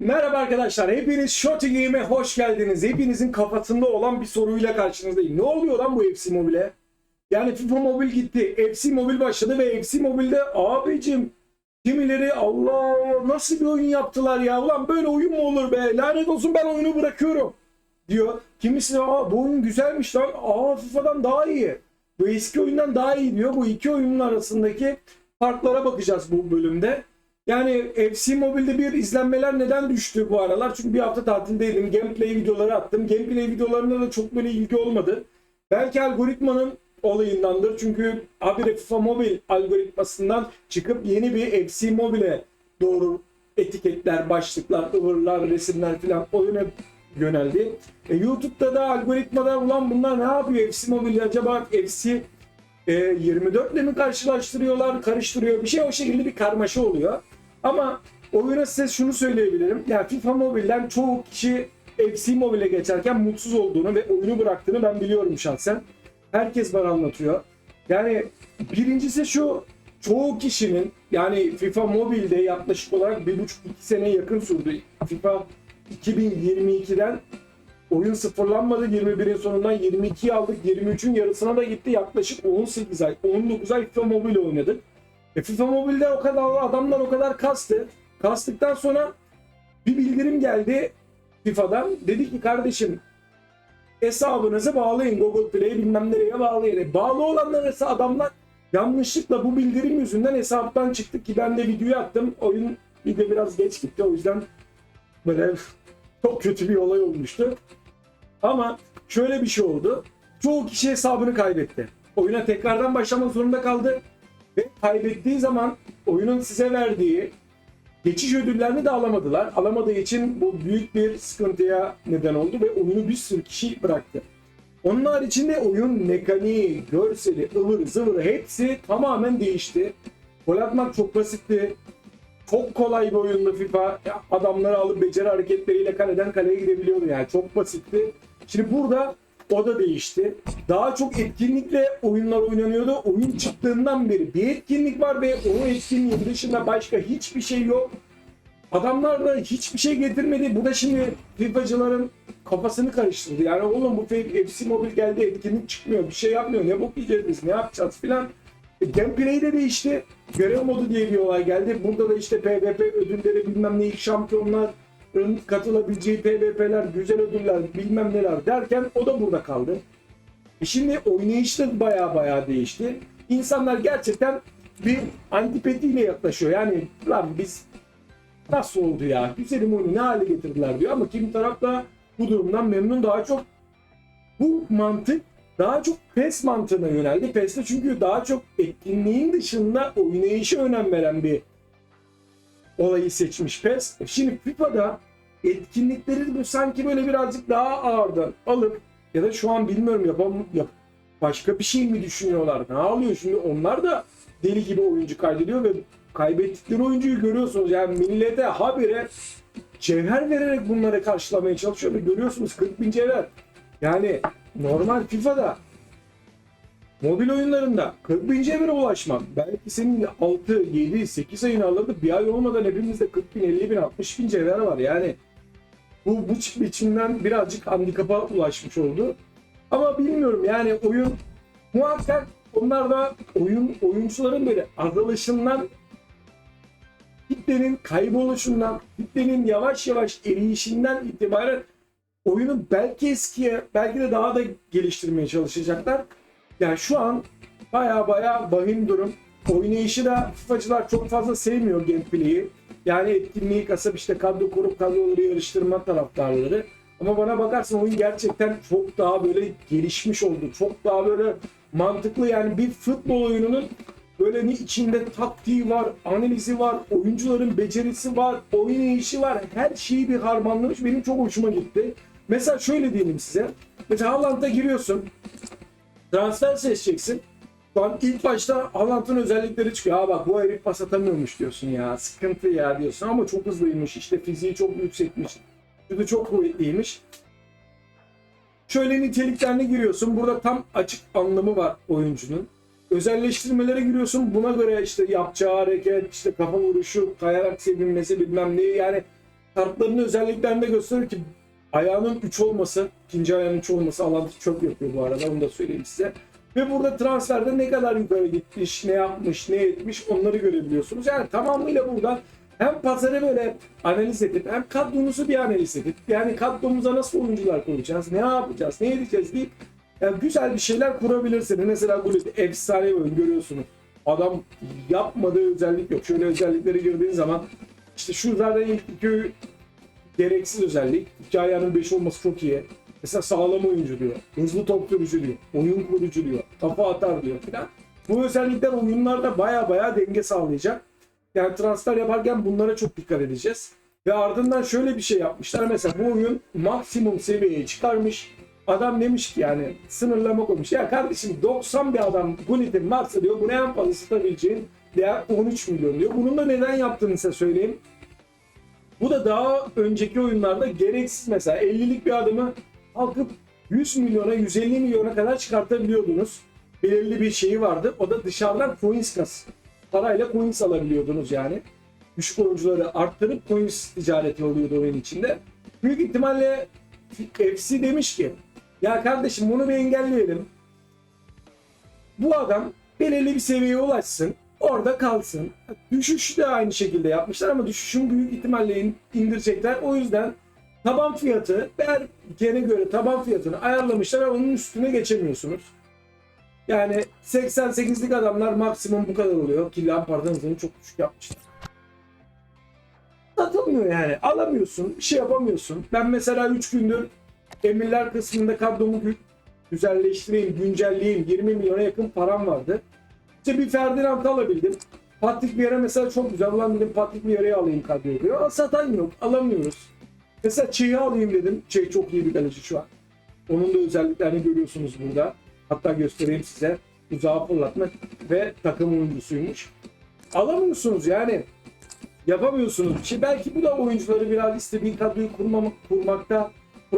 Merhaba arkadaşlar, hepiniz Shorty Game'e hoş geldiniz. Hepinizin kafasında olan bir soruyla karşınızdayım. Ne oluyor lan bu FC Mobile'e? Yani FIFA Mobile gitti, FC Mobile başladı ve FC Mobile'de abicim kimileri Allah nasıl bir oyun yaptılar ya ulan böyle oyun mu olur be lanet olsun ben oyunu bırakıyorum diyor. Kimisi de aa bu oyun güzelmiş lan aa FIFA'dan daha iyi. Bu eski oyundan daha iyi diyor. Bu iki oyunun arasındaki farklara bakacağız bu bölümde. Yani FC Mobile'de bir izlenmeler neden düştü bu aralar? Çünkü bir hafta tatildeydim. Gameplay videoları attım. Gameplay videolarında da çok böyle ilgi olmadı. Belki algoritmanın olayındandır. Çünkü habire FIFA Mobile algoritmasından çıkıp yeni bir FC Mobile'e doğru etiketler, başlıklar, ıvırlar, resimler falan oyuna yöneldi. E, YouTube'da da algoritmada ulan bunlar ne yapıyor FC Mobile acaba FC e, 24 ile mi karşılaştırıyorlar, karıştırıyor bir şey o şekilde bir karmaşa oluyor. Ama oyuna size şunu söyleyebilirim. Yani FIFA Mobile'den çoğu kişi FC Mobile'e geçerken mutsuz olduğunu ve oyunu bıraktığını ben biliyorum şahsen. Herkes bana anlatıyor. Yani birincisi şu çoğu kişinin yani FIFA Mobile'de yaklaşık olarak bir buçuk iki sene yakın sürdü. FIFA 2022'den Oyun sıfırlanmadı 21'in sonundan 22'yi aldık 23'ün yarısına da gitti yaklaşık 18 ay 19 ay FIFA Mobile oynadık. E FIFA Mobile'de o kadar adamlar o kadar kastı. Kastıktan sonra bir bildirim geldi FIFA'dan. Dedi ki kardeşim hesabınızı bağlayın Google Play'e bilmem nereye bağlayın. E, bağlı olanlar ise adamlar yanlışlıkla bu bildirim yüzünden hesaptan çıktık ki ben de videoyu attım. Oyun video biraz geç gitti o yüzden böyle çok kötü bir olay olmuştu. Ama şöyle bir şey oldu. Çoğu kişi hesabını kaybetti. Oyuna tekrardan başlamak zorunda kaldı. Ve kaybettiği zaman oyunun size verdiği geçiş ödüllerini de alamadılar. Alamadığı için bu büyük bir sıkıntıya neden oldu ve oyunu bir sürü kişi bıraktı. Onun haricinde oyun mekaniği, görseli, ıvır zıvır hepsi tamamen değişti. Gol atmak çok basitti. Çok kolay bir oyundu FIFA. Adamları alıp beceri hareketleriyle kaleden kaleye gidebiliyordu yani. Çok basitti. Şimdi burada o da değişti. Daha çok etkinlikle oyunlar oynanıyordu. Oyun çıktığından beri bir etkinlik var ve o etkinliğin dışında başka hiçbir şey yok. Adamlar da hiçbir şey getirmedi. Bu da şimdi FIFA'cıların kafasını karıştırdı. Yani oğlum bu FC Mobile geldi etkinlik çıkmıyor. Bir şey yapmıyor. Ne bok yiyeceğiz biz? Ne yapacağız filan. E, Gameplay de değişti. Görev modu diye bir olay geldi. Burada da işte PvP ödülleri bilmem ne ilk şampiyonların katılabileceği PvP'ler, güzel ödüller bilmem neler derken o da burada kaldı. E şimdi oynayış da baya baya değişti. İnsanlar gerçekten bir antipatiyle yaklaşıyor. Yani lan biz nasıl oldu ya? Güzelim oyunu ne hale getirdiler diyor ama kim taraf da bu durumdan memnun daha çok bu mantık daha çok PES mantığına yöneldi. PES'te çünkü daha çok etkinliğin dışında oynayışa önem veren bir olayı seçmiş PES. Şimdi FIFA'da etkinlikleri bu sanki böyle birazcık daha ağırdan alıp ya da şu an bilmiyorum yapam yap başka bir şey mi düşünüyorlar? Ne oluyor şimdi? Onlar da deli gibi oyuncu kaydediyor ve kaybettikleri oyuncuyu görüyorsunuz. Yani millete habire cevher vererek bunları karşılamaya çalışıyor ve görüyorsunuz 40 bin cevher. Yani normal FIFA'da mobil oyunlarında 40 bin cevhere ulaşmak belki senin 6, 7, 8 ayını alırdı bir ay olmadan hepimizde 40 bin, 50 bin, 60 bin cevher var. Yani bu, bu biçimden birazcık handikapa ulaşmış oldu. Ama bilmiyorum yani oyun muhakkak onlar da oyun oyuncuların böyle azalışından kitlenin kayboluşundan, kitlenin yavaş yavaş eriyişinden itibaren oyunu belki eskiye, belki de daha da geliştirmeye çalışacaklar. Yani şu an baya baya vahim durum. Oynayışı da FIFA'cılar çok fazla sevmiyor gameplay'i. Yani etkinliği kasıp işte kadro kurup kadroları yarıştırma taraftarları. Ama bana bakarsan oyun gerçekten çok daha böyle gelişmiş oldu. Çok daha böyle mantıklı yani bir futbol oyununun böyle içinde taktiği var, analizi var, oyuncuların becerisi var, oynayışı var. Her şeyi bir harmanlamış. Benim çok hoşuma gitti. Mesela şöyle diyelim size. Mesela Haaland'a giriyorsun. Transfer seçeceksin. Şu an ilk başta Haaland'ın özellikleri çıkıyor. Aa bak bu herif pas atamıyormuş diyorsun ya. Sıkıntı ya diyorsun ama çok hızlıymış. İşte fiziği çok yüksekmiş. Şutu çok kuvvetliymiş. Şöyle niteliklerine giriyorsun. Burada tam açık anlamı var oyuncunun. Özelleştirmelere giriyorsun. Buna göre işte yapacağı hareket, işte kafa vuruşu, kayarak sevinmesi bilmem neyi yani kartlarının özelliklerinde gösterir ki ayağının 3 olması, ikinci ayağının 3 olması alanı çok yapıyor bu arada onu da söyleyeyim size. Ve burada transferde ne kadar yukarı gitmiş, ne yapmış, ne etmiş onları görebiliyorsunuz. Yani tamamıyla buradan hem pazarı böyle analiz edip hem kadromuzu bir analiz edip yani kadromuza nasıl oyuncular koyacağız, ne yapacağız, ne edeceğiz deyip yani güzel bir şeyler kurabilirsiniz. Mesela Gullit efsane bir oyun görüyorsunuz. Adam yapmadığı özellik yok. Şöyle özellikleri girdiğin zaman işte şu zaten ilk iki gereksiz özellik. İki ayağının 5 olması çok iyi. Mesela sağlam oyuncu diyor. Hızlı top sürücü diyor. Oyun kurucu diyor. Kafa atar diyor filan. Bu özellikler oyunlarda baya baya denge sağlayacak. Yani transfer yaparken bunlara çok dikkat edeceğiz. Ve ardından şöyle bir şey yapmışlar. Mesela bu oyun maksimum seviyeye çıkarmış. Adam demiş ki yani sınırlama koymuş. Ya kardeşim 90 bir adam Gullit'in varsa diyor bunu en fazla satabileceğin değer 13 milyon diyor. Bunun da neden yaptığını size söyleyeyim. Bu da daha önceki oyunlarda gereksiz mesela 50'lik bir adamı kalkıp 100 milyona 150 milyona kadar çıkartabiliyordunuz. Belirli bir şeyi vardı. O da dışarıdan coins kas. Parayla coins alabiliyordunuz yani. Düşük oyuncuları arttırıp coins ticareti oluyordu oyun içinde. Büyük ihtimalle FC demiş ki ya kardeşim bunu bir engelleyelim. Bu adam belirli bir seviyeye ulaşsın. Orada kalsın. Düşüş de aynı şekilde yapmışlar ama düşüşün büyük ihtimalle in- indirecekler. O yüzden taban fiyatı Bergen'e göre taban fiyatını ayarlamışlar ama onun üstüne geçemiyorsunuz. Yani 88'lik adamlar maksimum bu kadar oluyor ki Lampard'ın hızını çok düşük yapmışlar. Satılmıyor yani. Alamıyorsun. Bir şey yapamıyorsun. Ben mesela 3 gündür emirler kısmında kadromu gü- güzelleştireyim, güncelleyeyim. 20 milyona yakın param vardı. İşte bir Ferdinand alabildim. Patrick Vieira mesela çok güzel. Ulan dedim Patrick Vieira'yı alayım kadroya diyor. Ama satan yok. Alamıyoruz. Mesela Çey'i alayım dedim. Çey çok iyi bir kaleci şu an. Onun da özelliklerini görüyorsunuz burada. Hatta göstereyim size. Uzağa fırlatma ve takım oyuncusuymuş. Alamıyorsunuz yani. Yapamıyorsunuz. şey. belki bu da oyuncuları biraz istediğin kadroyu kurmamak, kurmakta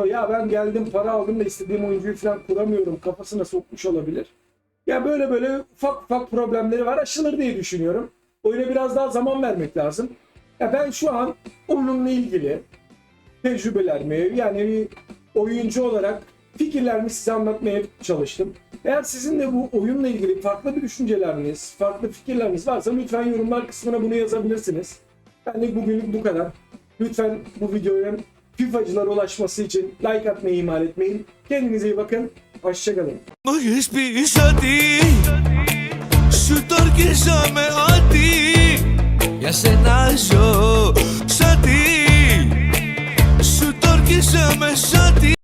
ya ben geldim para aldım da istediğim oyuncuyu falan kuramıyorum kafasına sokmuş olabilir. Ya böyle böyle ufak ufak problemleri var aşılır diye düşünüyorum. Oyuna biraz daha zaman vermek lazım. Ya ben şu an oyunla ilgili tecrübelerimi yani bir oyuncu olarak fikirlerimi size anlatmaya çalıştım. Eğer sizin de bu oyunla ilgili farklı bir düşünceleriniz, farklı fikirleriniz varsa lütfen yorumlar kısmına bunu yazabilirsiniz. Ben de bugünlük bu kadar. Lütfen bu videoya FIFA'cılara ulaşması için like atmayı ihmal etmeyin. Kendinize iyi bakın. ο Σίγουριν. Μου έχει πει ότι σου το με ότι σου το με σαν